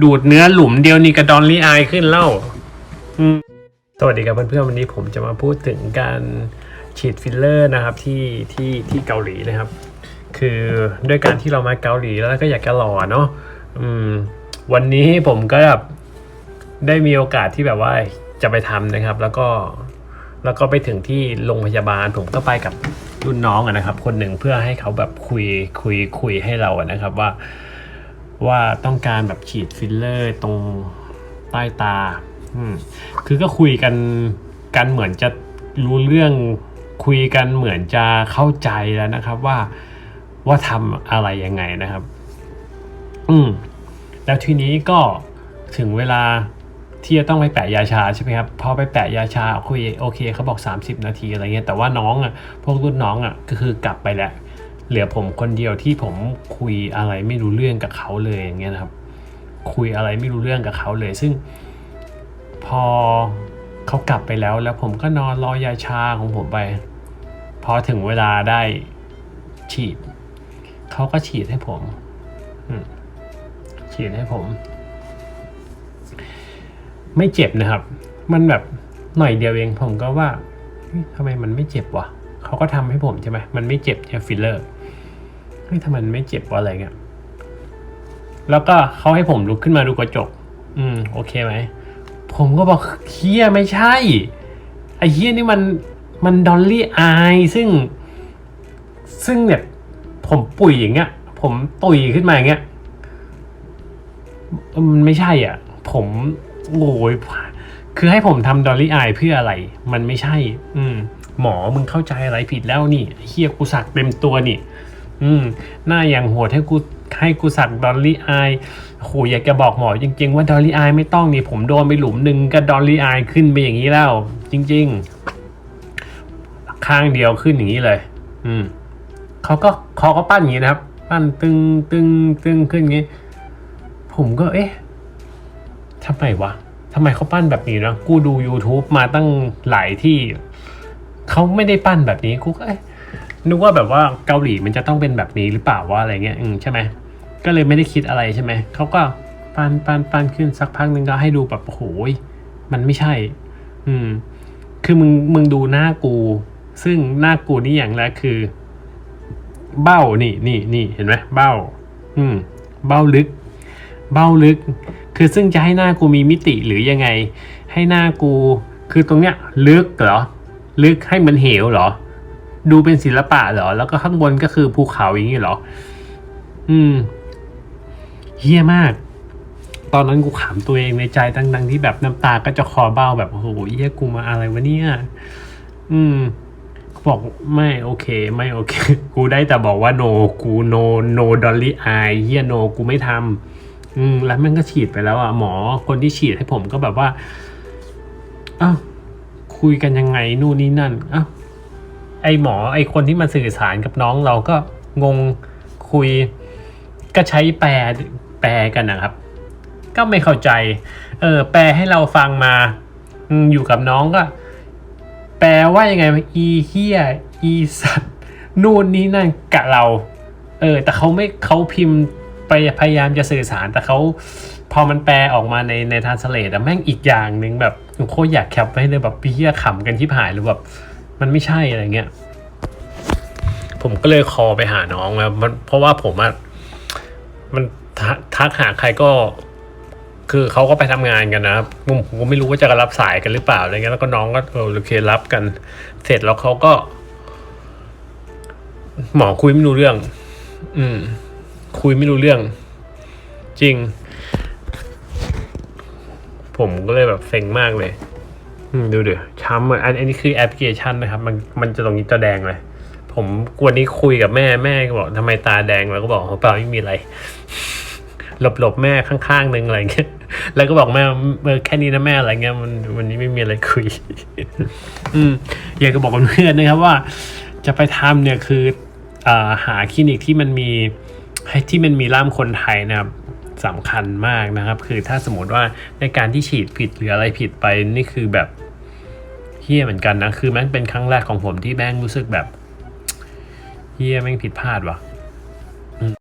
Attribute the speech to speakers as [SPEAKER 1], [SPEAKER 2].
[SPEAKER 1] ดูดเนื้อหลุมเดียวนี่กระดอนลี่อายขึ้นเล่าสวัสดีครับเพื่อนๆวันนี้ผมจะมาพูดถึงการฉีดฟิลเลอร์นะครับที่ที่ที่เกาหลีนะครับ คือด้วยการที่เรามาเกาหลีแล้วก็อยากจะหล่อเนาะวันนี้ผมก็แบบได้มีโอกาสที่แบบว่าจะไปทำนะครับ แล้วก็แล้วก็ไปถึงที่โรงพยาบาลผมก็ไปกับรุ่นน้องนะครับ คนหนึ่งเพื่อให้เขาแบบคุยคุยคุยให้เราอะนะครับว่า ว่าต้องการแบบฉีดฟิลเลอร์ตรงใต้ตา คือก็คุยกันกันเหมือนจะรู้เรื่องคุยกันเหมือนจะเข้าใจแล้วนะครับว่าว่าทำอะไรยังไงนะครับ อืมแล้วทีนี้ก็ถึงเวลาที่จะต้องไปแปะยาชาใช่ไหมครับพอไปแปะยาชาคุยโอเคเขาบอก 30 นาทีอะไรเงี้ยแต่ว่าน้องอะพวกรุ่นน้องอะก็คือกลับไปแล้ว เหลือผมคนเดียวที่ผมคุยอะไรไม่รู้เรื่องกับเขาเลยอย่างเงี้ยนะครับ คุยอะไรไม่รู้เรื่องกับเขาเลย ซึ่งพอเขากลับไปแล้ว แล้วผมก็นอนรอยาชาของผมไป พอถึงเวลาได้ฉีด เขาก็ฉีดให้ผมฉีดให้ผม ไม่เจ็บนะครับ มันแบบหน่อยเดียวเองผมก็ว่าทำไมมันไม่เจ็บวะ เขาก็ทำให้ผมใช่ไหมมันไม่เจ็บใช่ฟิลเลอร์เฮ้ยทำไมมันไม่เจ็บวะอะไรเงี้ยแล้วก็เขาให้ผมลุกขึ้นมาดูกระจก อืม โอเคไหม ผมก็บอกเฮียไม่ใช่ ไอเฮียนี่มันมันดอลลี่อายซึ่ง ซึ่งเนี่ยผมปุ๋ยอย่างเงี้ย ผมตุยขึ้นมาอย่างเงี้ยมันไม่ใช่อะ ผมโอ้ย คือให้ผมทำดอลลี่อายเพื่ออะไร มันไม่ใช่ อืม หมอมึงเข้าใจอะไรผิดแล้วนี่เฮียกูสักเต็มตัวนี่ อืม หน้าอย่างโหดให้กูให้กูสักดอลลี่อายโหอยากจะบอกหมอจริง ๆ ว่าดอลลี่อายไม่ต้องนี่ผมโดนไปหลุมหนึ่งก็ดอลลี่อายขึ้นไปอย่างนี้แล้ว จริง ๆ ข้างเดียวขึ้นอย่างนี้เลย อืมเขาก็เขาก็ปั้นอย่างนี้นะครับ ปั้นตึงตึงตึงขึ้นอย่างนี้ ผมก็เอ๊ะทำไมวะ ทำไมเขาปั้นแบบนี้นะกูดู YouTube มาตั้งหลายที่เขาไม่ได้ปั้นแบบนี้กูก็นึกว่าแบบว่าเกาหลีมันจะต้องเป็นแบบนี้หรือเปล่าว่าอะไรเงี้ยอืมใช่ไหมก็เลยไม่ได้คิดอะไรใช่ไหมเขาก็ปั้นปั้นปั้นขึ้นสักพักหนึ่งก็ให้ดูแบบโอ้โหยมันไม่ใช่ อืม คือมึงมึงดูหน้ากู ซึ่งหน้ากูนี่อย่างแรกคือ เบ้านี่นี่นี่เห็นไหมเบ้า อืม เบ้าลึก เบ้าลึก คือซึ่งจะให้หน้ากูมีมิติหรือยังไง ให้หน้ากู คือตรงเนี้ยลึกเหรอ ลึกให้มันเหวเหรอ ดูเป็นศิลปะเหรอ แล้วก็ข้างบนก็คือภูเขาอย่างนี้เหรอ อืมเฮี้ยมาก ตอนนั้นกูขำตัวเองในใจดังๆที่แบบน้ำตาก็จะคอเบ้าแบบโอ้โหเฮี้ยกูมาอะไรวะเนี่ย อืมบอกไม่โอเค ไม่โอเค กูได้แต่บอกว่าโน กูโนโนดอลลี่ไอเฮียโน กูไม่ทำ อืมแล้วมันก็ฉีดไปแล้วอะหมอคนที่ฉีดให้ผมก็แบบว่าอ้าวคุยกันยังไงนู่นนี่นั่นอ้าวไอหมอไอคนที่มาสื่อสารกับน้องเราก็งงคุย ก็ใช้แปลแปลกันนะครับ ก็ไม่เข้าใจ เออ แปลให้เราฟังมาอยู่กับน้องก็ แปลว่ายังไงอีเฮียอีสัตว์นู่นนี่นั่นกะเรา เออ แต่เขาไม่เขาพิมพ์ ไปพยายามจะสื่อสารแต่เขาพอมันแปลออกมาในในทานสเลตอะแม่งอีกอย่างหนึ่งแบบโคตรอยากแคปไว้เลยแบบพี่เฮียขำกันที่ผายหรือแบบมันไม่ใช่อะไรเงี้ยผมก็เลยคอไปหาน้องแล้วมันเพราะว่าผมอะมันทักหาใครก็ คือเขาก็ไปทำงานกันนะครับผมผมก็ไม่รู้ว่าจะรับสายกันหรือเปล่าอะไรเงี้ยแล้วก็น้องก็เออโอเครับกัน เสร็จแล้วเขาก็ หมอคุยไม่รู้เรื่อง อืม คุยไม่รู้เรื่อง จริง ผมก็เลยแบบเซ็งมากเลยดูเดี๋ยวช้ำอันอันนี้คือแอปพลิเคชันนะครับ มันมันจะตรงนี้จะแดงเลย ผมวันนี้คุยกับแม่แม่ก็บอกทำไมตาแดงแล้วก็บอกเปล่าไม่มีอะไร หลบหลบแม่ข้างๆนึงอะไรเงี้ยแล้วก็บอกแม่แค่นี้นะแม่อะไรเงี้ยมันวันนี้ไม่มีอะไรคุย อืมอยากจะบอกเพื่อนนะครับว่า จะไปทำเนี่ยคืออ่าหาคลินิกที่มันมี ให้ที่มันมีล่ามคนไทยนะครับสำคัญมากนะครับ คือถ้าสมมติว่าในการที่ฉีดผิดหรืออะไรผิดไปนี่คือแบบเฮี้ยเหมือนกันนะ คือแม่งเป็นครั้งแรกของผมที่แม่งรู้สึกแบบเฮี้ยแม่งผิดพลาดว่ะ